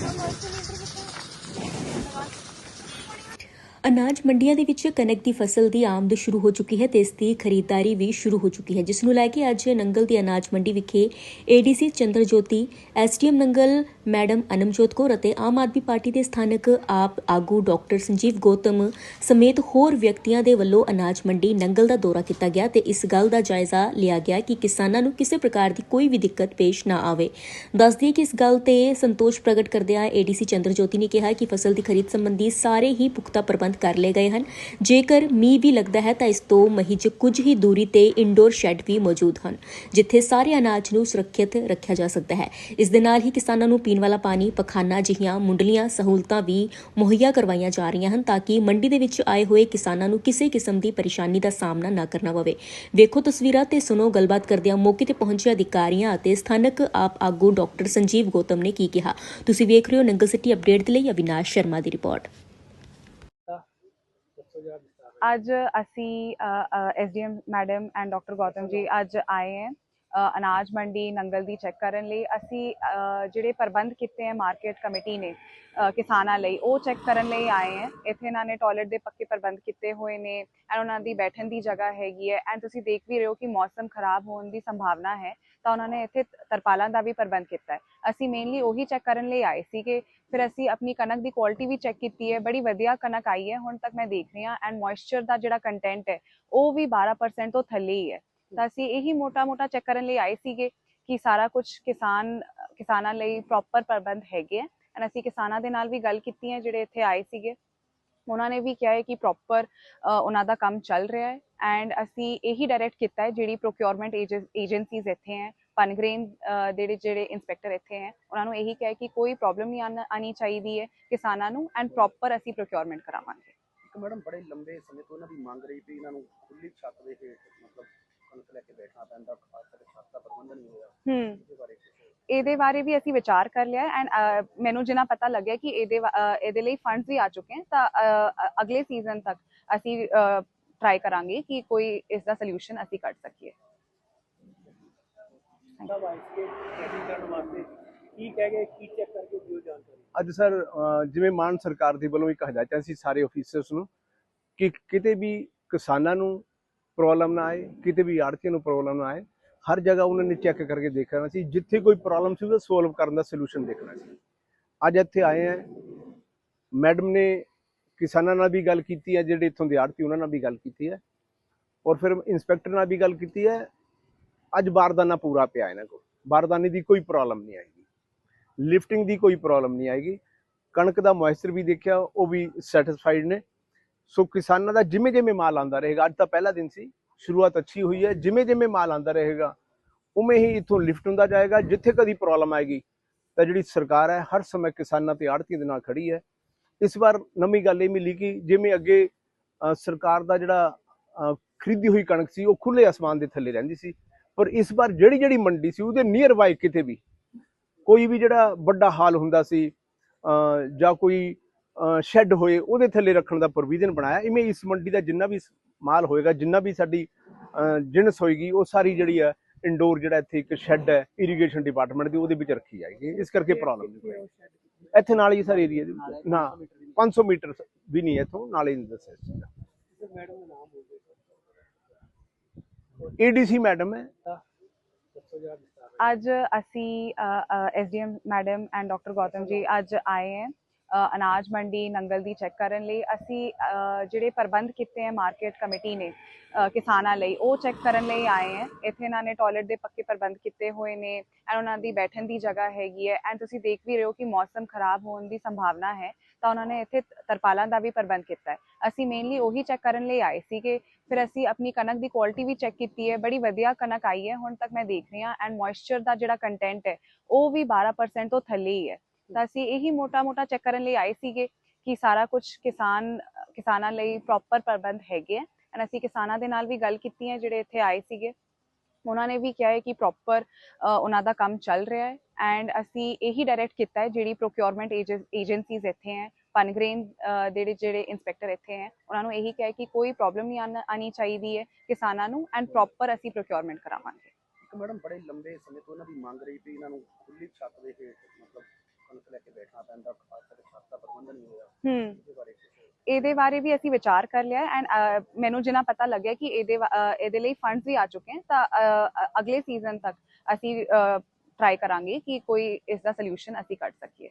Давайте. ਅਨਾਜ ਮੰਡੀਆਂ ਦੇ ਵਿੱਚ ਕਣਕ ਦੀ ਫਸਲ ਦੀ ਆਮਦ ਸ਼ੁਰੂ ਹੋ ਚੁੱਕੀ ਹੈ ਤੇ ਇਸ ਦੀ ਖਰੀਦਦਾਰੀ ਵੀ ਸ਼ੁਰੂ ਹੋ ਚੁੱਕੀ ਹੈ, ਜਿਸ ਨੂੰ ਲੈ ਕੇ ਅੱਜ ਨੰਗਲ ਦੀ ਅਨਾਜ ਮੰਡੀ ਵਿਖੇ ADC Chandarjyoti SDM Nangal, madam Anamjot Kaur ਅਤੇ ਆਮ ਆਦਮੀ ਪਾਰਟੀ ਦੇ ਸਥਾਨਕ ਆਪ ਆਗੂ ਡਾਕਟਰ ਸੰਜੀਵ ਗੌਤਮ ਸਮੇਤ ਹੋਰ ਵਿਅਕਤੀਆਂ ਦੇ ਵੱਲੋਂ ਅਨਾਜ ਮੰਡੀ ਨੰਗਲ ਦਾ ਦੌਰਾ ਕੀਤਾ ਗਿਆ ਤੇ ਇਸ ਗੱਲ ਦਾ ਜਾਇਜ਼ਾ ਲਿਆ ਗਿਆ ਕਿ ਕਿਸਾਨਾਂ ਨੂੰ ਕਿਸੇ ਪ੍ਰਕਾਰ ਦੀ ਕੋਈ ਵੀ ਦਿੱਕਤ ਪੇਸ਼ ਨਾ ਆਵੇ। ਦੱਸ ਦਈਏ ਕਿ ਇਸ ਗੱਲ ਤੇ ਸੰਤੋਸ਼ ਪ੍ਰਗਟ ਕਰਦਿਆਂ ਏਡੀਸੀ ਚੰਦਰਜੋਤੀ ਨੇ ਕਿਹਾ ਕਿ ਫਸਲ ਦੀ ਖਰੀਦ ਸੰਬੰਧੀ ਸਾਰੇ ਹੀ ਪੁਖਤਾ ਪ੍ਰਬੰਧ ਕਰ ਲਏ ਗਏ ਹਨ। ਜੇਕਰ ਮੀਂਹ ਵੀ ਲੱਗਦਾ ਹੈ ਤਾਂ ਇਸ ਤੋਂ ਮਹੀ 'ਚ ਕੁਝ ਹੀ ਦੂਰੀ ਤੇ ਇਨਡੋਰ ਸ਼ੈੱਡ ਵੀ ਮੌਜੂਦ ਹਨ, ਜਿੱਥੇ ਸਾਰੇ ਅਨਾਜ ਨੂੰ ਸੁਰੱਖਿਅਤ ਰੱਖਿਆ ਜਾ ਸਕਦਾ ਹੈ। ਇਸ ਦੇ ਨਾਲ ਹੀ ਕਿਸਾਨਾਂ ਨੂੰ ਪੀਣ ਵਾਲਾ ਪਾਣੀ, ਪਖਾਨਾ ਜਿਹੀਆਂ ਮੁੰਡਲੀਆਂ ਸਹੂਲਤਾਂ ਵੀ ਮੁਹੱਈਆ ਕਰਵਾਈਆਂ ਜਾ ਰਹੀਆਂ ਹਨ, ਤਾਂ ਕਿ ਮੰਡੀ ਦੇ ਵਿੱਚ ਆਏ ਹੋਏ ਕਿਸਾਨਾਂ ਨੂੰ ਕਿਸੇ ਕਿਸਮ ਦੀ ਪਰੇਸ਼ਾਨੀ ਦਾ ਸਾਹਮਣਾ ਨਾ ਕਰਨਾ ਪਵੇ। ਵੇਖੋ ਤਸਵੀਰਾਂ ਤੇ ਸੁਣੋ ਗੱਲਬਾਤ ਕਰਦਿਆਂ ਮੌਕੇ ਤੇ ਪਹੁੰਚੇ ਅਧਿਕਾਰੀਆਂ ਅਤੇ ਸਥਾਨਕ ਆਪ ਆਗੂ ਡਾਕਟਰ ਸੰਜੀਵ ਗੌਤਮ ਨੇ ਕੀ ਕਿਹਾ। ਤੁਸੀਂ ਵੇਖ ਰਹੇ ਹੋ ਨੰਗਲ ਸਿਟੀ ਅਪਡੇਟ ਦੇ ਲਈ ਅਵਿਨਾਸ਼ ਸ਼ਰਮਾ ਦੀ ਰਿਪੋਰਟ। ਅੱਜ ਅਸੀਂ SDM madam and doctor Gautam ji ਅੱਜ ਆਏ ਹੈ। ਅਨਾਜ ਮੰਡੀ ਨੰਗਲ ਦੀ ਚੈੱਕ ਕਰਨ ਲਈ। ਅਸੀਂ ਜਿਹੜੇ ਪ੍ਰਬੰਧ ਕੀਤੇ ਹੈ ਮਾਰਕੀਟ ਕਮੇਟੀ ਨੇ ਕਿਸਾਨਾਂ ਲਈ, ਉਹ ਚੈੱਕ ਕਰਨ ਲਈ ਆਏ ਹੈ। ਇੱਥੇ ਇਹਨਾਂ ਨੇ ਟਾਇਲਟ ਦੇ ਪੱਕੇ ਪ੍ਰਬੰਧ ਕੀਤੇ ਹੋਏ ਨੇ ਐਂਡ ਉਹਨਾਂ ਦੀ ਬੈਠਣ ਦੀ ਜਗ੍ਹਾ ਹੈਗੀ ਹੈ। ਐਂਡ ਤੁਸੀਂ ਦੇਖ ਵੀ ਰਹੇ ਹੋ ਕਿ ਮੌਸਮ ਖਰਾਬ ਹੋਣ ਦੀ ਸੰਭਾਵਨਾ ਹੈ। ਤਾਂ ਉਹਨਾਂ ਨੇ ਇੱਥੇ ਤਰਪਾਲਾਂ ਦਾ ਵੀ ਪ੍ਰਬੰਧ ਕੀਤਾ ਹੈ। ਅਸੀਂ ਮੇਨਲੀ ਉਹੀ ਚੈੱਕ ਕਰਨ ਲਈ ਆਏ ਸੀਗੇ। ਫਿਰ ਅਸੀਂ ਆਪਣੀ ਕਣਕ ਦੀ ਕੁਆਲਿਟੀ ਵੀ ਚੈੱਕ ਕੀਤੀ ਹੈ। ਬੜੀ ਵਧੀਆ ਕਣਕ ਆਈ ਹੈ। ਹੁਣ ਤੱਕ ਮੈਂ ਦੇਖ ਰਹੀ ਹਾਂ ਐਂਡ ਮੋਇਸਚਰ ਦਾ ਜਿਹੜਾ ਕੰਟੈਂਟ ਹੈ, ਉਹ ਵੀ 12% ਤੋਂ ਥੱਲੇ ਹੀ ਹੈ। ਤਾਂ ਅਸੀਂ ਇਹੀ ਮੋਟਾ-ਮੋਟਾ ਚੈੱਕ ਕਰਨ ਲਈ ਆਏ ਸੀਗੇ ਕਿ ਸਾਰਾ ਕੁਝ ਕਿਸਾਨ, ਕਿਸਾਨਾਂ ਲਈ ਪ੍ਰੋਪਰ ਪ੍ਰਬੰਧ ਹੈਗੇ ਹੈ। ਐਂਡ ਅਸੀਂ ਕਿਸਾਨਾਂ ਦੇ ਨਾਲ ਵੀ ਗੱਲ ਕੀਤੀ ਹੈ, ਜਿਹੜੇ ਇੱਥੇ ਆਏ ਸੀਗੇ। ਉਹਨਾਂ ਨੇ ਵੀ ਕਿਹਾ ਹੈ ਕਿ ਪ੍ਰੋਪਰ ਉਹਨਾਂ ਦਾ ਕੰਮ ਚੱਲ ਰਿਹਾ ਹੈ ਐਂਡ ਅਸੀਂ ਇਹੀ ਡਾਇਰੈਕਟ ਕੀਤਾ ਹੈ ਜਿਹੜੀ ਪ੍ਰੋਕਿਉਰਮੈਂਟ ਏਜੰਸੀਜ਼ ਇੱਥੇ ਹੈ ਪਨਗ੍ਰੇਨ ਜਿਹੜੇ ਜਿਹੜੇ ਇਨਸਪੈਕਟਰ ਇੱਥੇ ਹੈ ਉਹਨਾਂ ਨੂੰ ਇਹੀ ਕਿਹਾ ਹੈ ਕਿ ਕੋਈ ਪ੍ਰੋਬਲਮ ਨਹੀਂ ਆਉਣੀ ਚਾਹੀਦੀ ਹੈ ਕਿਸਾਨਾਂ ਨੂੰ ਐਂਡ ਪ੍ਰੋਪਰ ਅਸੀਂ ਪ੍ਰੋਕਿਉਰਮੈਂਟ ਕਰਾਵਾਂਗੇ। ਮੈਡਮ ਬੜੇ ਲੰਬੇ ਸਮੇਂ ਤੋਂ ਇਹਨਾਂ ਦੀ ਮੰਗ ਰਹੀ ਵੀ ਇਹਨਾਂ ਨੂੰ ਖੁੱਲੀ ਛੱਤ ਦੇ ਹੇਠ ਮਤਲਬ ਕਣਕ ਲੈ ਕੇ ਬੈਠਣਾ ਪੈਂਦਾ ਖਾਸ ਕਰਕੇ ਛੱਤ ਦਾ ਪ੍ਰਬੰਧ ਨਹੀਂ ਹੋਇਆ। ਹੂੰ। ਇਹਦੇ ਬਾਰੇ ਵੀ ਅਸੀਂ ਵਿਚਾਰ ਕਰ ਲਿਆ ਐਂਡ ਮੈਨੂੰ ਜਿੰਨਾ ਪਤਾ ਲੱਗਿਆ ਕਿ ਇਹਦੇ ਇਹਦੇ ਲਈ ਫੰਡਸ ਵੀ ਆ ਚੁੱਕੇ ਹਨ ਤਾਂ ਅਗਲੇ ਸੀਜ਼ਨ ਤੱਕ ਅਸੀਂ ਟਰਾਈ ਕਰਾਂਗੇ ਕਿ ਕੋਈ ਇਸ ਦਾ ਸੋਲੂਸ਼ਨ ਅਸੀਂ ਕੱਢ ਸਕੀਏ। ਅੱਜ ਸਰ ਜਿਵੇਂ ਮਾਨ ਸਰਕਾਰ ਦੇ ਵੱਲੋਂ ਇੱਕ ਹਦਾਇਤਾਂ ਸੀ ਸਾਰੇ ਆਫੀਸਰਸ ਨੂੰ ਕਿ ਕਿਤੇ ਵੀ ਕਿਸਾਨਾਂ ਨੂੰ ਪ੍ਰੋਬਲਮ ਨਾ ਆਏ ਕਿਤੇ ਵੀ ਆੜਤੀਆਂ ਨੂੰ ਪ੍ਰੋਬਲਮ ਨਾ ਆਏ ਹਰ ਜਗ੍ਹਾ ਉਹਨਾਂ ਨੇ ਚੈੱਕ ਕਰਕੇ ਦੇਖਣਾ ਸੀ। ਜਿੱਥੇ ਕੋਈ ਪ੍ਰੋਬਲਮ ਸੀ, ਉਹਦਾ ਸੋਲਵ ਕਰਨ ਦਾ ਸੋਲੂਸ਼ਨ ਦੇਖਣਾ ਸੀ। ਅੱਜ ਇੱਥੇ ਆਏ ਆ। ਮੈਡਮ ਨੇ ਕਿਸਾਨਾਂ ਨਾਲ ਵੀ ਗੱਲ ਕੀਤੀ ਹੈ ਜਿਹੜੇ ਇੱਥੋਂ ਦੇ ਆੜਤੀ ਉਹਨਾਂ ਨਾਲ ਵੀ ਗੱਲ ਕੀਤੀ ਹੈ ਔਰ ਫਿਰ ਇੰਸਪੈਕਟਰ ਨਾਲ ਵੀ ਗੱਲ ਕੀਤੀ ਹੈ ਅੱਜ ਬਾਰਦਾਨਾ ਪੂਰਾ ਪਿਆ ਇਹਨਾਂ ਕੋਲ। ਬਾਰਦਾਨੇ ਦੀ ਕੋਈ ਪ੍ਰੋਬਲਮ ਨਹੀਂ ਆਏਗੀ। ਲਿਫਟਿੰਗ ਦੀ ਕੋਈ ਪ੍ਰੋਬਲਮ ਨਹੀਂ ਆਏਗੀ। ਕਣਕ ਦਾ ਮੋਇਸਚਰ ਵੀ ਦੇਖਿਆ, ਉਹ ਵੀ ਸੈਟੀਸਫਾਈਡ ਨੇ। ਸੋ ਕਿਸਾਨਾਂ ਦਾ ਜਿਵੇਂ ਜਿਵੇਂ ਮਾਲ ਆਂਦਾ ਰਹੇਗਾ, ਅੱਜ ਤਾਂ ਪਹਿਲਾ ਦਿਨ ਸੀ, ਸ਼ੁਰੂਆਤ ਅੱਛੀ ਹੋਈ ਹੈ, ਜਿਵੇਂ ਜਿਵੇਂ ਮਾਲ ਆਂਦਾ ਰਹੇਗਾ, ਉਵੇਂ ਹੀ ਇੱਥੋਂ ਲਿਫਟ ਹੁੰਦਾ ਜਾਏਗਾ, ਜਿੱਥੇ ਕਦੀ ਪ੍ਰੋਬਲਮ ਆਏਗੀ, ਤਾਂ ਜਿਹੜੀ ਸਰਕਾਰ ਹੈ, ਹਰ ਸਮੇਂ ਕਿਸਾਨਾਂ ਤੇ ਆੜਤੀਆਂ ਦੇ ਨਾਲ ਖੜੀ ਹੈ। ਇਸ ਵਾਰ ਨਵੀਂ ਗੱਲ ਇਹ ਮਿਲੀ ਕਿ ਜਿਵੇਂ ਅੱਗੇ ਸਰਕਾਰ ਦਾ ਜਿਹੜਾ ਖਰੀਦੀ ਹੋਈ ਕਣਕ ਸੀ, ਉਹ ਖੁੱਲੇ ਅਸਮਾਨ ਦੇ ਥੱਲੇ ਰਹਿੰਦੀ ਸੀ, ਪਰ ਇਸ ਵਾਰ ਜਿਹੜੀ ਜਿਹੜੀ ਮੰਡੀ ਸੀ, ਉਹਦੇ ਨੀਅਰ ਬਾਈ ਕਿਤੇ ਵੀ, ਕੋਈ ਵੀ ਜਿਹੜਾ ਵੱਡਾ ਹਾਲ ਹੁੰਦਾ ਸੀ ਜਾਂ ਕੋਈ ਸ਼ੈੱਡ ਹੋਏ ਉਹਦੇ ਥੱਲੇ ਰੱਖਣ ਦਾ ਪ੍ਰੋਵੀਜ਼ਨ ਬਣਾਇਆ। ਇਵੇਂ ਇਸ ਮੰਡੀ ਦਾ ਜਿੰਨਾ ਵੀ ਮਾਲ ਹੋਏਗਾ ਜਿੰਨਾ ਵੀ ਸਾਡੀ ਜਿਣਸ ਹੋਏਗੀ ਉਹ ਸਾਰੀ ਜਿਹੜੀ ਹੈ ਇੰਡੋਰ ਜਿਹੜਾ ਇੱਥੇ ਇੱਕ ਸ਼ੈੱਡ ਹੈ ਇਰੀਗੇਸ਼ਨ ਡਿਪਾਰਟਮੈਂਟ ਦੀ ਉਹਦੇ ਵਿੱਚ ਰੱਖੀ ਜਾਏਗੀ। ਇਸ ਕਰਕੇ ਪ੍ਰੋਬਲਮ ਨਹੀਂ ਹੋਏਗੀ। ਇੱਥੇ ਨਾਲ ਹੀ ਸਾਰੇ ਏਰੀਆ ਦੇ ਨਾ 500 ਮੀਟਰ ਵੀ। ਨਹੀਂ ਇੱਥੋਂ ਨਾਲ ਹੀ ਨਹੀਂ ਦੱਸਿਆ ਸੀ ਮੈਡਮ ਦਾ ਨਾਮ ਬੋਲ ਦਿਓ ਏਡੀਸੀ ਮੈਡਮ ਹੈ। ਅੱਜ ਅਸੀਂ SDM madam and doctor Gautam ji ਅੱਜ ਆਏ ਹੈ। ਅ, ਅਨਾਜ ਮੰਡੀ, ਨੰਗਲ ਦੀ ਚੈੱਕ ਕਰਨ ਲਈ ਅਸੀਂ ਜਿਹੜੇ ਪ੍ਰਬੰਧ ਕੀਤੇ ਹੈ ਮਾਰਕੀਟ ਕਮੇਟੀ ਨੇ ਕਿਸਾਨਾਂ ਲਈ, ਉਹ ਚੈੱਕ ਕਰਨ ਲਈ ਆਏ ਹੈ। ਇੱਥੇ ਇਹਨਾਂ ਨੇ ਟਾਇਲਟ ਦੇ ਪੱਕੇ ਪ੍ਰਬੰਧ ਕੀਤੇ ਹੋਏ ਨੇ ਐਂਡ ਉਹਨਾਂ ਦੀ ਬੈਠਣ ਦੀ ਜਗ੍ਹਾ ਹੈਗੀ ਹੈ ਐਂਡ ਤੁਸੀਂ ਦੇਖ ਵੀ ਰਹੇ ਹੋ ਕਿ ਮੌਸਮ ਖਰਾਬ ਹੋਣ ਦੀ ਸੰਭਾਵਨਾ ਹੈ, ਤਾਂ ਉਹਨਾਂ ਨੇ ਇੱਥੇ ਤਰਪਾਲਾਂ ਦਾ ਵੀ ਪ੍ਰਬੰਧ ਕੀਤਾ ਹੈ। ਅਸੀਂ ਮੇਨਲੀ ਉਹੀ ਚੈੱਕ ਕਰਨ ਲਈ ਆਏ ਸੀਗੇ, ਫਿਰ ਅਸੀਂ ਆਪਣੀ ਕਣਕ ਦੀ ਕੁਆਲਿਟੀ ਵੀ ਚੈੱਕ ਕੀਤੀ ਹੈ, ਬੜੀ ਵਧੀਆ ਕਣਕ ਆਈ ਹੈ, ਹੁਣ ਤੱਕ ਮੈਂ ਦੇਖ ਰਹੀ ਹਾਂ ਐਂਡ ਮੋਇਸਚਰ ਦਾ ਜਿਹੜਾ ਕੰਟੈਂਟ ਹੈ, ਉਹ ਵੀ 12% ਤੋਂ ਥੱਲੇ ਹੀ ਹੈ। ਤਾਂ ਅਸੀਂ ਇਹੀ ਮੋਟਾ-ਮੋਟਾ ਚੈੱਕ ਕਰਨ ਲਈ ਆਏ ਸੀਗੇ ਕਿ ਸਾਰਾ ਕੁਝ ਕਿਸਾਨ, ਕਿਸਾਨਾਂ ਲਈ ਪ੍ਰੋਪਰ ਪ੍ਰਬੰਧ ਹੈਗੇ ਹੈ ਐਂਡ ਅਸੀਂ ਕਿਸਾਨਾਂ ਦੇ ਨਾਲ ਵੀ ਗੱਲ ਕੀਤੀ ਹੈ, ਜਿਹੜੇ ਇੱਥੇ ਆਏ ਸੀਗੇ। ਉਹਨਾਂ ਨੇ ਵੀ ਕਿਹਾ ਹੈ ਕਿ ਪ੍ਰੋਪਰ ਉਹਨਾਂ ਦਾ ਕੰਮ ਚੱਲ ਰਿਹਾ ਹੈ। ਐਂਡ ਅਸੀਂ ਇਹੀ ਡਾਇਰੈਕਟ ਕੀਤਾ ਹੈ, ਜਿਹੜੀ ਪ੍ਰੋਕਿਉਰਮੈਂਟ ਏਜੰਸੀਜ਼ ਇੱਥੇ ਹੈ ਪਨਗ੍ਰੇਨ ਜਿਹੜੇ ਜਿਹੜੇ ਇਨਸਪੈਕਟਰ ਇੱਥੇ ਹੈ, ਉਹਨਾਂ ਨੂੰ ਇਹੀ ਕਿਹਾ ਕਿ ਕੋਈ ਪ੍ਰੋਬਲਮ ਨਹੀਂ ਆਉਣ- ਆਉਣੀ ਚਾਹੀਦੀ ਹੈ ਕਿਸਾਨਾਂ ਨੂੰ ਐਂਡ ਪ੍ਰੋਪਰ ਅਸੀਂ ਪ੍ਰੋਕਿਉਰਮੈਂਟ ਕਰਾਵਾਂਗੇ। ਮੈਡਮ, ਬੜੇ ਲੰਬੇ ਸਮੇਂ ਤੋਂ ਇਹਨਾਂ ਦੀ ਮੰਗ ਰਹੀ ਵੀ ਇਹਨਾਂ ਨੂੰ ਖੁੱਲੀ ਛੱਤ ਦੇ ਹੇਠ, ਮਤਲਬ ਕਣਕ ਲੈ ਕੇ ਬੈਠਣਾ ਪੈਂਦਾ ਖਾਸ ਕਰਕੇ ਛੱਤ ਦਾ ਪ੍ਰਬੰਧ ਨਹੀਂ ਹੋਇਆ। ਹੂੰ। ਇਹਦੇ ਬਾਰੇ ਕੁਛ ਇਹਦੇ ਬਾਰੇ ਵੀ ਅਸੀਂ ਵਿਚਾਰ ਕਰ ਲਿਆ ਐਂਡ ਮੈਨੂੰ ਜਿੰਨਾ ਪਤਾ ਲੱਗਿਆ ਕਿ ਇਹਦੇ ਇਹਦੇ ਲਈ ਫੰਡਸ ਵੀ ਆ ਚੁੱਕੇ ਹਨ। ਤਾਂ ਅਗਲੇ ਸੀਜ਼ਨ ਤੱਕ ਅਸੀਂ ਟਰਾਈ ਕਰਾਂਗੇ ਕਿ ਕੋਈ ਇਸ ਦਾ ਸੋਲੂਸ਼ਨ ਅਸੀਂ ਕੱਢ ਸਕੀਏ।